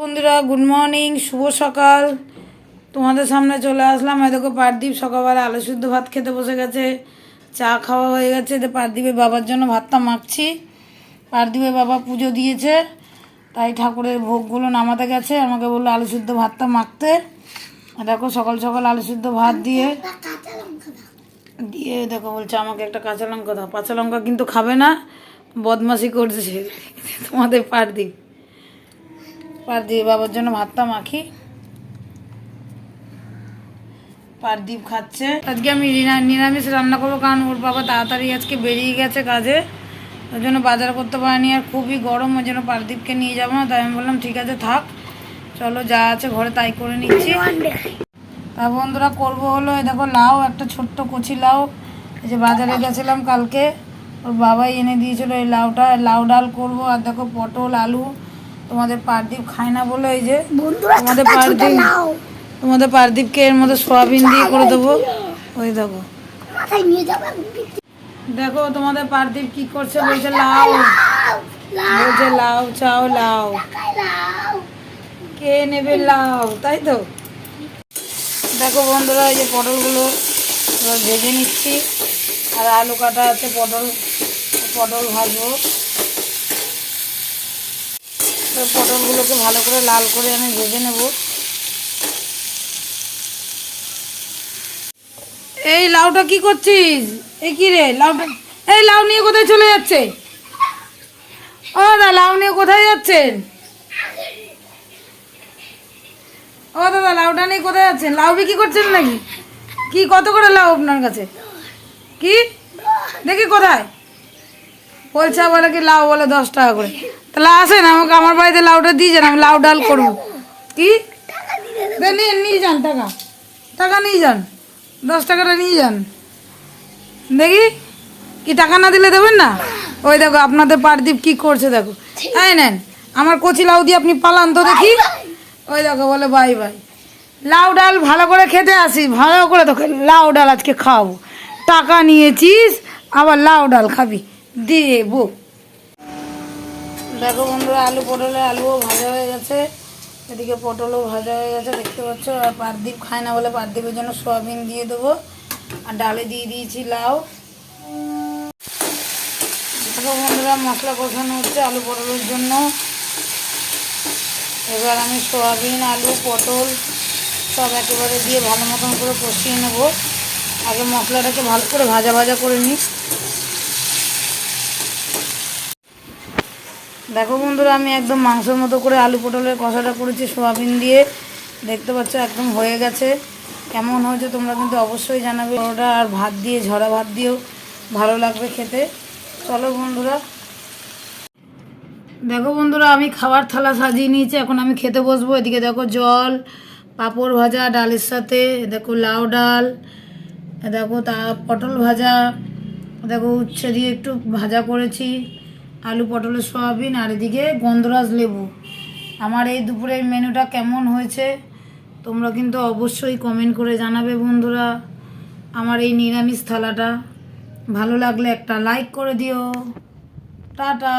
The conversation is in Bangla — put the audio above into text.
বন্ধুরা গুড মর্নিং শুভ সকাল। তোমাদের সামনে চলে আসলাম। দেখো পারদীপ সকালবেলা আলু সিদ্ধ ভাত খেতে বসে গেছে। চা খাওয়া হয়ে গেছে। তো পারদীপের বাবার জন্য ভাতটা মাখছি। পারদীপের বাবা পুজো দিয়েছে। তাই ঠাকুরের ভোগগুলো নামাতে গেছে। আমাকে বলল আলু সিদ্ধ ভাতটা মাখতে। দেখো সকাল সকাল আলু সিদ্ধ ভাত দিয়ে দিয়ে দেখো বলছে আমাকে একটা কাঁচা লঙ্কা দাও। কাঁচা লঙ্কা কিন্তু খাবে না। বদমাসি করছে। তোমাদের পারদীপ পারদীপ বাবার জন্য ভাতটা মাখি। পারদীপ খাচ্ছে। আজকে আমি নিরামিষ রান্না করব কারণ ওর বাবা তাড়াতাড়ি আজকে বেরিয়ে গেছে কাজে। ওই জন্য বাজার করতে পারিনি আর খুবই গরম ওই জন্য পারদীপকে নিয়ে যাব না, তাই আমি বললাম ঠিক আছে থাক। চলো যা আছে ঘরে তাই করে নিচ্ছি। তা বন্ধুরা করব হলো, এই দেখো লাউ, একটা ছোট্ট কচি লাউ। এই যে বাজারে গেছিলাম কালকে, ওর বাবাই এনে দিয়েছিল এই লাউটা। লাউ ডাল করব, আর দেখো পটল, আলু। তোমাদের পারদীপ খায় না বলে এই যে তোমাদের পারদীপ তোমাদের পারদীপকে এর মধ্যে সোয়াবিন দিয়ে করে দেবো। ওই দেখো। মাথায় নিয়ে যাবে দেখো তোমাদের পারদীপ কি করছে বলছে লাউ। বলছে লাউ চাও লাউ। কে নেবে লাউ? তাই তো? দেখো বন্ধুরা এই যে পটলগুলো ভেজে নিচ্ছি। আর আলু কাটা আছে পটল পটল ভাজবো। তো পটলগুলোকে ভালো করে লাল করে আমি ভেজে নেব। এই লাউটা কি করছিস? এই কি রে? লাউটা এই লাউ নিয়ে কোথায় চলে যাচ্ছে? ও দা, লাউ নিয়ে কোথায় যাচ্ছেন? ও দাদা, লাউটা নিয়ে কোথায় যাচ্ছেন? লাউ বিক্রি করছেন নাকি? কি, কত করে লাউ আপনার কাছে? কি? দেখি কোথায়? বলছে আবার কি লাউ বলে দশ টাকা করে? তাহলে আসেন আমাকে আমার বাড়িতে লাউটা দিয়ে যান আমি লাউ ডাল করব। কি? নিয়ে নিয়ে যান টাকা। টাকা নিয়ে যান। দশ টাকাটা নিয়ে যান। দেখি? কি টাকা না দিলে দেবেন না? ওই দেখো আপনাদের পারদীপ কি করছে দেখো। তাই নেন আমার কচি লাউ দিয়ে আপনি পালান তো দেখি। ওই দেখো বলে বাই বাই। লাউ ডাল ভালো করে খেতে আসি ভালো করে তোকে লাউ ডাল আজকে খাওয়াবো। টাকা নিয়েছিস আবার লাউ ডাল খাবি। দেবো। দেখো বন্ধুরা, আলু পটলের আলুও ভাজা হয়ে গেছে। এদিকে পটলও ভাজা হয়ে গেছে, দেখতে পাচ্ছ? আর পারদীপ খায় না বলে পারদীপের জন্য সয়াবিন দিয়ে দেবো। আর ডালে দিয়ে দিয়েছি লাউ। দেখো বন্ধুরা, মশলা কষানো হচ্ছে আলু পটলের জন্য। এবার আমি সয়াবিন, আলু, পটল সব একেবারে দিয়ে ভালো মতন করে কষিয়ে নেব। আগে মশলাটাকে ভালো করে ভাজা ভাজা করে নিই। দেখো বন্ধুরা, আমি একদম মাংসের মতো করে আলু পটলের কষাটা করেছি, সোয়াবিন দিয়ে। দেখতে পাচ্ছ একদম হয়ে গেছে। কেমন হয়েছে তোমরা কিন্তু অবশ্যই জানাবে। ওটা আর ভাত দিয়ে, ঝরা ভাত দিয়েও ভালো লাগবে খেতে। চলো বন্ধুরা। দেখো বন্ধুরা, আমি খাবার থালা সাজিয়ে নিয়েছি, এখন আমি খেতে বসবো। এদিকে দেখো জল, পাঁপড় ভাজা, ডালের সাথে, দেখো লাউ ডাল, দেখো তা, পটল ভাজা, দেখো উচ্ছে দিয়ে একটু ভাজা করেছি। আলু পটলের সয়াবিন আর এদিকে গন্ধরাজ লেবু। আমার এই দুপুরের মেনুটা কেমন হয়েছে তোমরা কিন্তু অবশ্যই কমেন্ট করে জানাবে বন্ধুরা। আমার এই নিরামিষ থালাটা। ভালো লাগলে একটা লাইক করে দিও। টাটা।